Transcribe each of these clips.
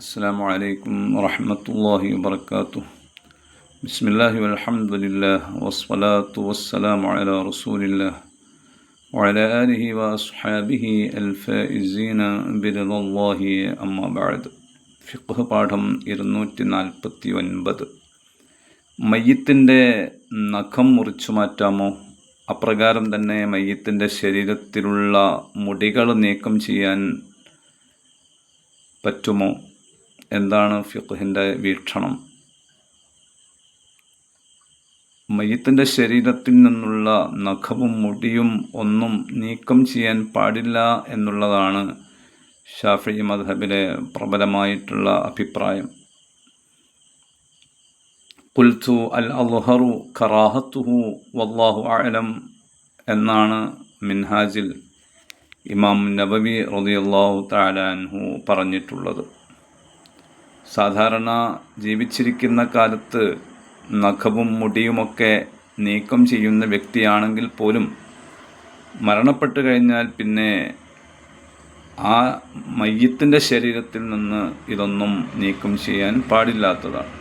السلام عليكم ورحمة الله وبركاته بسم الله والحمد لله والصلاة والسلام على رسول الله وعلى آله وأصحابه الفائزين برضا الله أما بعد ഫിഖ് പാഠം ഇരുന്നൂറ്റി നാൽപ്പത്തി ഒൻപത് മയ്യത്തിൻ്റെ നഖം മുറിച്ചു മാറ്റാമോ അപ്രകാരം തന്നെ മയ്യത്തിൻ്റെ ശരീരത്തിലുള്ള മുടികൾ നീക്കം ചെയ്യാൻ പറ്റുമോ എന്താണ് ഫിഖിന്റെ വീക്ഷണം? മയ്യത്തിന്റെ ശരീരത്തിൽ നിന്നുള്ള നഖവും മുടിയും ഒന്നും നീക്കം ചെയ്യാൻ പാടില്ല എന്നുള്ളതാണ് ഷാഫി മദ്ഹബിലെ പ്രബലമായിട്ടുള്ള അഭിപ്രായം. കുൽത്തു അൽ അൽഹറു ഖറാഹത്തുഹു വല്ലാഹു അലം എന്നാണ് മിൻഹാജിൽ ഇമാം നബവി റളിയല്ലാഹു താലാൻഹു പറഞ്ഞിട്ടുള്ളത്. സാധാരണ ജീവിച്ചിരിക്കുന്ന കാലത്ത് നഖവും മുടിയുമൊക്കെ നീക്കം ചെയ്യുന്ന വ്യക്തിയാണെങ്കിൽ പോലും മരണപ്പെട്ടു കഴിഞ്ഞാൽ പിന്നെ ആ മയ്യത്തിന്റെ ശരീരത്തിൽ നിന്ന് ഇതൊന്നും നീക്കം ചെയ്യാൻ പാടില്ലാത്തതാണ്.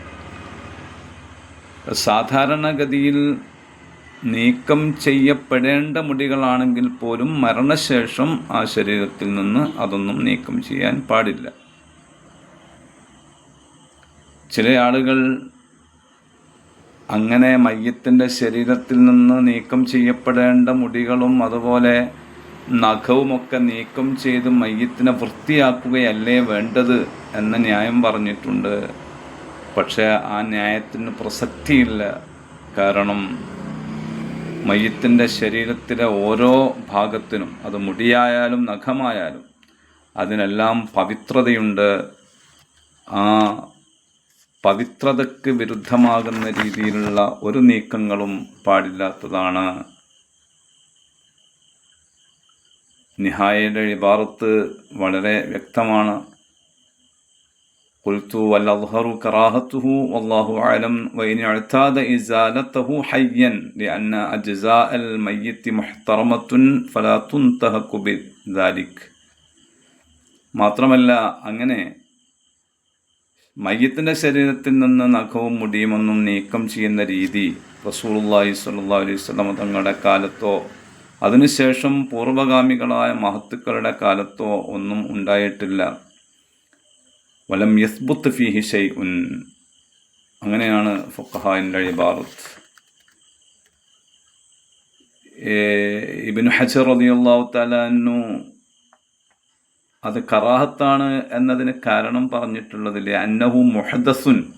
സാധാരണഗതിയിൽ നീക്കം ചെയ്യപ്പെടേണ്ട മുടികളാണെങ്കിൽ പോലും മരണശേഷം ആ ശരീരത്തിൽ നിന്ന് അതൊന്നും നീക്കം ചെയ്യാൻ പാടില്ല. ചില ആളുകൾ അങ്ങനെ മയ്യത്തിന്റെ ശരീരത്തിൽ നിന്ന് നീക്കം ചെയ്യപ്പെടേണ്ട മുടികളും അതുപോലെ നഖവുമൊക്കെ നീക്കം ചെയ്ത് മയ്യത്തിനെ വൃത്തിയാക്കുകയല്ലേ വേണ്ടത് എന്ന ന്യായം പറഞ്ഞിട്ടുണ്ട്. പക്ഷേ ആ ന്യായത്തിന് പ്രസക്തിയില്ല. കാരണം മയ്യത്തിന്റെ ശരീരത്തിലെ ഓരോ ഭാഗത്തിനും അത് മുടിയായാലും നഖമായാലും അതിനെല്ലാം പവിത്രതയുണ്ട്. ആ പവിത്രതയ്ക്ക് വിരുദ്ധമാകുന്ന രീതിയിലുള്ള ഒരു നീക്കങ്ങളും പാടില്ലാത്തതാണ് നിഹായയുടെ ഇബാറത്ത് വളരെ വ്യക്തമാണ് قلت والأظهر كراهته والله أعلم وإن اعتاد إزالته حيا لأن أجزاء الميت محترمة فلا تنتهك بذلك മാത്രമല്ല അങ്ങനെ മയ്യത്തിന്റെ ശരീരത്തിൽ നിന്ന് നഖവും മുടിയുമൊന്നും നീക്കം ചെയ്യുന്ന രീതി റസൂലുള്ളാഹി സ്വല്ലല്ലാഹു അലൈഹി വസല്ലം തങ്ങളുടെ കാലത്തോ അതിനുശേഷം പൂർവഗാമികളായ മഹത്തുക്കളുടെ കാലത്തോ ഒന്നും ഉണ്ടായിട്ടില്ല. വലം യസ്ബുത്ത് ഫിഹി ഷൈ ഉൻ അങ്ങനെയാണ് ഫുഖഹാന്റെ ഇബാറത്ത്. ഇബിൻ ഹജർ റളിയല്ലാഹു തആലാനു അത് കറാഹത്താണ് എന്നതിന് കാരണം പറഞ്ഞിട്ടുള്ളതിൽ അന്നഹു മുഹദസുൻ.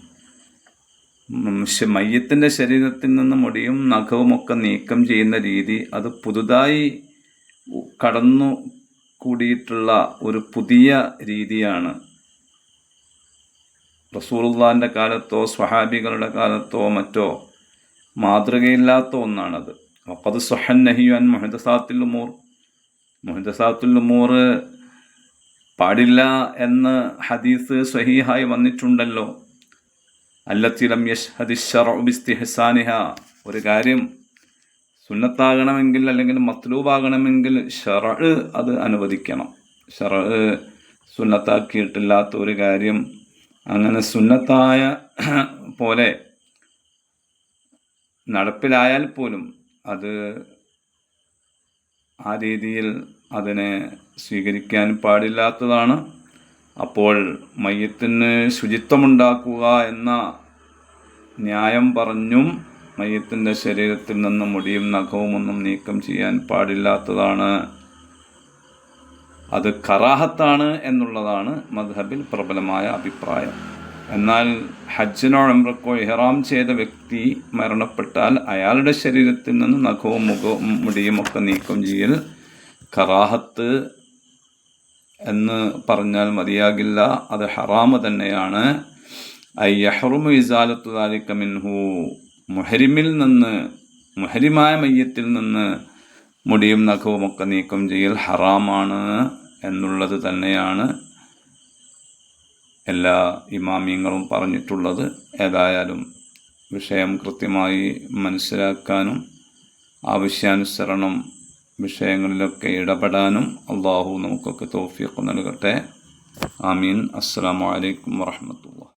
മയ്യത്തിന്റെ ശരീരത്തിൽ നിന്ന് മുടിയും നഖവുമൊക്കെ നീക്കം ചെയ്യുന്ന രീതി അത് പുതുതായി കടന്നു കൂടിയിട്ടുള്ള ഒരു പുതിയ രീതിയാണ്. റസൂറുല്ലാന്റെ കാലത്തോ സ്വഹാബികളുടെ കാലത്തോ മറ്റോ മാതൃകയില്ലാത്ത ഒന്നാണത്. വക്കത് സുഹൻ നഹിയുൻ മുഹദസാത്തുൽ ഉമൂർ. മുഹദസാത്തുൽ ഉമൂർ പാടില്ല എന്ന് ഹദീസ് സ്വഹീഹായി വന്നിട്ടുണ്ടല്ലോ. അല്ലത്തിലം യഷ്ഹദിസ്തിഹസാനിഹ ഒരു കാര്യം സുന്നത്താകണമെങ്കിൽ അല്ലെങ്കിൽ മത്ലൂബാകണമെങ്കിൽ ഷറ അത് അനുവദിക്കണം. ഷറ സുന്നത്താക്കിയിട്ടില്ലാത്ത ഒരു കാര്യം അങ്ങനെ സുന്നത്തായ പോലെ നടപ്പിലായാൽ പോലും അത് ആ രീതിയിൽ അതിനെ സ്വീകരിക്കാൻ പാടില്ലാത്തതാണ്. അപ്പോൾ മയ്യത്തിന് ശുചിത്വമുണ്ടാക്കുക എന്ന ന്യായം പറഞ്ഞും മയ്യത്തിന്റെ ശരീരത്തിൽ നിന്ന് മുടിയും നഖവും ഒന്നും നീക്കം ചെയ്യാൻ പാടില്ലാത്തതാണ്. അത് കറാഹത്താണ് എന്നുള്ളതാണ് മദ്ഹബിൽ പ്രബലമായ അഭിപ്രായം. എന്നാൽ ഹജ്ജിനോ എംബ്രക്കോ ഇഹ്റാം ചെയ്ത വ്യക്തി മരണപ്പെട്ടാൽ അയാളുടെ ശരീരത്തിൽ നിന്ന് നഖവും മുഖവും മുടിയും ഒക്കെ നീക്കം ചെയ്യൽ കറാഹത്ത് എന്ന് പറഞ്ഞാൽ മതിയാകില്ല. അത് ഹറാമ് തന്നെയാണ്. അയ്യഹറുമു ഇസാലത്തു ദാലിക്ക മിൻഹു. മുഹരിമിൽ നിന്ന് മുഹരിമായ മയ്യത്തിൽ നിന്ന് മുടിയും നഖവും ഒക്കെ നീക്കം ചെയ്യൽ ഹറാമാണ് എന്നുള്ളത് തന്നെയാണ് എല്ലാ ഇമാമിയങ്ങളും പറഞ്ഞിട്ടുള്ളത്. ഏതായാലും വിഷയം കൃത്യമായി മനസ്സിലാക്കാനും ആവശ്യാനുസരണം വിഷയങ്ങളിലൊക്കെ ഇടപെടാനും അള്ളാഹു നമുക്കൊക്കെ തോഫിയൊക്കെ നൽകട്ടെ. ആമീൻ. അസ്സാം വലൈക്കും വാഹമത്തുള്ള